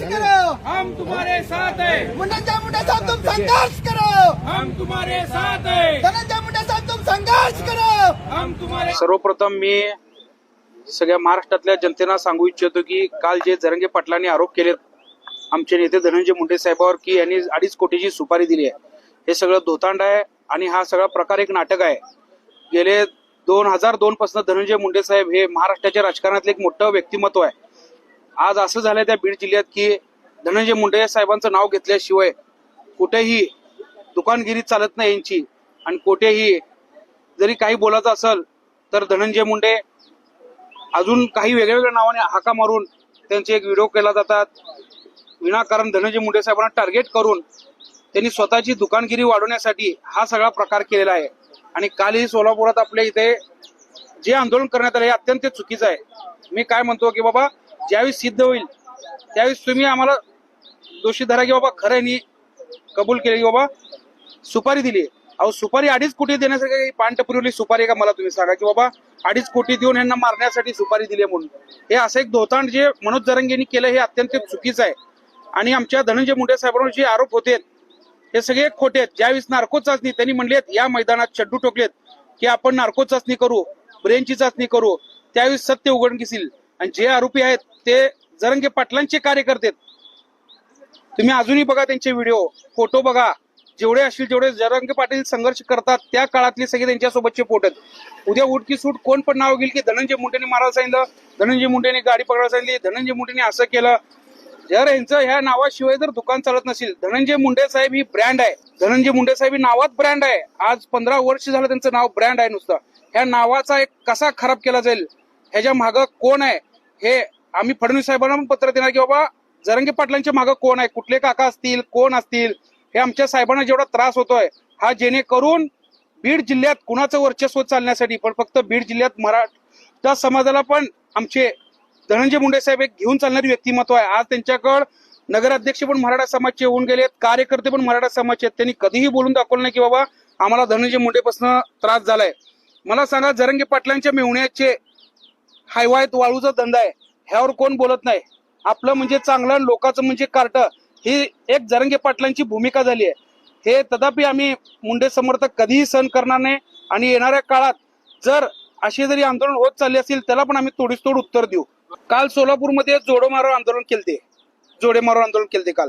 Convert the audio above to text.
करो। हम तुम्हारे साथ हैं। मुंडेच्या मुंडे साहब तुम संघर्ष करो। हम तुम्हारे साथ हैं। धनंजय मुंडे साहब तुम संघर्ष करो। हम तुम्हारे सर्वप्रथम मी सगळ्या महाराष्ट्रातल्या जनतेला सांगू इच्छितो की काल जे जरंगे पाटलांनी आरोप केलेत आमचे नेते धनंजय मुंडे साहेबांवर की यांनी अडीच कोटीची सुपारी दिली आहे. हे सगळं धोतांड आहे आणि हा सगळा प्रकार एक नाटक आहे. गेले दोन हजार दोन पासून धनंजय मुंडे साहेब हे महाराष्ट्राच्या राजकारणातले एक मोठं व्यक्तिमत्व आहे. आज असं झालंय त्या बीड जिल्ह्यात की धनंजय मुंडे साहेबांचं नाव घेतल्याशिवाय कुठेही दुकानगिरी चालत नाही यांची. आणि कुठेही जरी काही बोलायचं असेल तर धनंजय मुंडे अजून काही वेगवेगळ्या नावाने हाका मारून त्यांचे एक व्हिडिओ केला जातात. विनाकारण धनंजय मुंडे साहेबांना टार्गेट करून त्यांनी स्वतःची दुकानगिरी वाढवण्यासाठी हा सगळा प्रकार केलेला आहे. आणि कालही सोलापुरात आपल्या इथे जे आंदोलन करण्यात आलं हे अत्यंत चुकीचं आहे. मी काय म्हणतो की बाबा ज्यावेळी सिद्ध होईल त्यावेळेस तुम्ही आम्हाला दोषी धरा की बाबा खरं यांनी कबूल केले की बाबा सुपारी दिली अहो सुपारी अडीच कोटी देण्यासाठी काही पान सुपारी आहे का मला तुम्ही सांगा की बाबा अडीच कोटी देऊन यांना मारण्यासाठी सुपारी दिली म्हणून. हे असं एक धोतांड जे मनोज जरंगेंनी केलं हे अत्यंत चुकीचं आहे. आणि आमच्या धनंजय मुंडे साहेबांवर जे आरोप होते हे सगळे खोटे आहेत. ज्यावेळेस नार्को चाचणी त्यांनी म्हणलेत या मैदानात चड्डू टोकलेत की आपण नार्को चाचणी करू ब्रेनची चाचणी करू त्यावेळेस सत्य उघडकीस येईल. आणि जे आरोपी आहेत ते जरंगे पाटलांचे कार्यकर्ते तुम्ही अजूनही बघा त्यांचे व्हिडिओ फोटो बघा. जेवढे असतील जेवढे जरंगे पाटील संघर्ष करतात त्या काळातले सगळे त्यांच्यासोबतचे फोटो आहेत. उद्या उडकी सूट कोण पण नाव घेईल की धनंजय मुंडेने मारायला सांगितलं धनंजय मुंडेने गाडी पकडायला सांगितली धनंजय मुंडेने असं केलं. जर यांचं ह्या नावाशिवाय जर दुकान चालत नसेल धनंजय मुंडे साहेब ही ब्रँड आहे. धनंजय मुंडे साहेब ही नावात ब्रँड आहे. आज पंधरा वर्ष झालं त्यांचं नाव ब्रँड आहे नुसतं. ह्या नावाचा एक कसा खराब केला जाईल? ह्याच्या मागं कोण आहे? हे आम्ही फडणवीस साहेबांना पण पत्र देणार की बाबा जरंगे पाटलांच्या मागं कोण आहे? कुठले काका असतील? कोण असतील? हे आमच्या साहेबांना जेवढा त्रास होतोय हा जेणेकरून बीड जिल्ह्यात कुणाचं वर्चस्व चालण्यासाठी पण फक्त बीड जिल्ह्यात मराठा समाजाला पण आमचे धनंजय मुंडे साहेब एक घेऊन चालणारी व्यक्तिमत्व आहे. आज त्यांच्याकडं नगराध्यक्ष पण मराठा समाजचे होऊन गेलेत कार्यकर्ते पण मराठा समाजचे आहेत. त्यांनी कधीही बोलून दाखवलं नाही की बाबा आम्हाला धनंजय मुंडेपासून त्रास झालाय. मला सांगा जरंगे पाटलांच्या मेवण्याचे हायवायत वाळूचा धंदा आहे. ह्यावर कोण बोलत नाही. आपलं म्हणजे चांगलं लोकांचं म्हणजे कार्ट. ही एक जरंगे पाटलांची भूमिका झाली आहे. हे तथापि आम्ही मुंडे समर्थक कधीही सहन करणार नाही आणि येणाऱ्या काळात जर असे जरी आंदोलन होत चालले असतील त्याला पण आम्ही तोडीस तोड उत्तर देऊ. काल सोलापूरमध्ये जोडो मारो आंदोलन केले जोडे मारो आंदोलन केलते काल.